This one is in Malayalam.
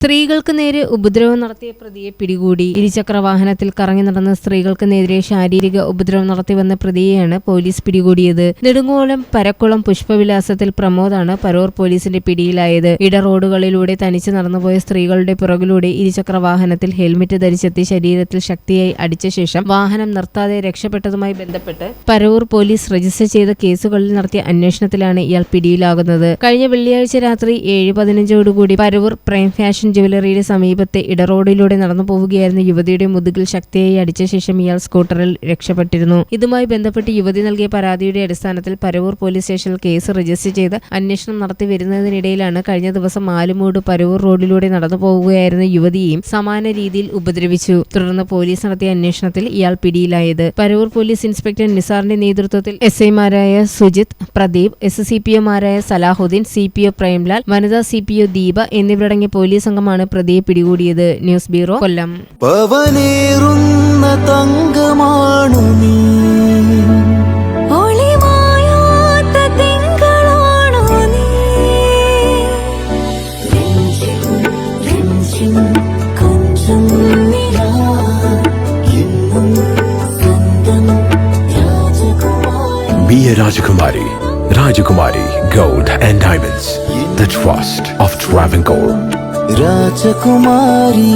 സ്ത്രീകൾക്ക് നേരെ ഉപദ്രവം നടത്തിയ പ്രതിയെ പിടികൂടി. ഇരുചക്ര വാഹനത്തിൽ കറങ്ങി നടന്ന സ്ത്രീകൾക്ക് നേരെ ശാരീരിക ഉപദ്രവം നടത്തിവന്ന പ്രതിയെയാണ് പോലീസ് പിടികൂടിയത്. നെടുങ്ങോളം പരക്കുളം പുഷ്പവിലാസത്തിൽ പ്രമോദാണ് പരൂർ പോലീസിന്റെ പിടിയിലായത്. ഇട റോഡുകളിലൂടെ തനിച്ച് നടന്നുപോയ സ്ത്രീകളുടെ പുറകിലൂടെ ഇരുചക്ര വാഹനത്തിൽ ഹെൽമെറ്റ് ധരിച്ചെത്തി ശരീരത്തിൽ ശക്തിയായി അടിച്ച ശേഷം വാഹനം നിർത്താതെ രക്ഷപ്പെട്ടതുമായി ബന്ധപ്പെട്ട് പരോർ പോലീസ് രജിസ്റ്റർ ചെയ്ത കേസുകളിൽ നടത്തിയ അന്വേഷണത്തിലാണ് ഇയാൾ പിടിയിലാകുന്നത്. കഴിഞ്ഞ വെള്ളിയാഴ്ച രാത്രി ഏഴ് പതിനഞ്ചോടുകൂടി പരവൂർ പ്രൈം ഫാഷൻ ജുവലറിയുടെ സമീപത്തെ ഇടറോഡിലൂടെ നടന്നു പോവുകയായിരുന്ന യുവതിയുടെ മുതുകിൽ ശക്തിയായി അടിച്ച ശേഷം ഇയാൾ സ്കൂട്ടറിൽ രക്ഷപ്പെട്ടിരുന്നു. ഇതുമായി ബന്ധപ്പെട്ട് യുവതി നൽകിയ പരാതിയുടെ അടിസ്ഥാനത്തിൽ പരവൂർ പോലീസ് സ്റ്റേഷനിൽ കേസ് രജിസ്റ്റർ ചെയ്ത് അന്വേഷണം നടത്തി വരുന്നതിനിടയിലാണ് കഴിഞ്ഞ ദിവസം ആലുമൂട് പരവൂർ റോഡിലൂടെ നടന്നു പോവുകയായിരുന്ന യുവതിയെയും സമാന രീതിയിൽ ഉപദ്രവിച്ചു. തുടർന്ന് പോലീസ് നടത്തിയ അന്വേഷണത്തിൽ ഇയാൾ പിടിയിലായത്. പരവൂർ പോലീസ് ഇൻസ്പെക്ടർ നിസാറിന്റെ നേതൃത്വത്തിൽ എസ് ഐമാരായ Sujith Pradeep S C P ഒമാരായ Salahuddin C P O Premlal വനിതാ സി പി ഒ ദീപ എന്നിവരടങ്ങിയ പോലീസ് സംഘമാണ് പ്രതിയെ പിടികൂടിയത് ന്യൂസ് ബ്യൂറോ കൊല്ലം പവനേറുന്ന തങ്കമാണു നീ രാജകുമാരി Be a Rajakumari. Rajakumari Gold and Diamonds. The trust of Travancore. Rajakumari.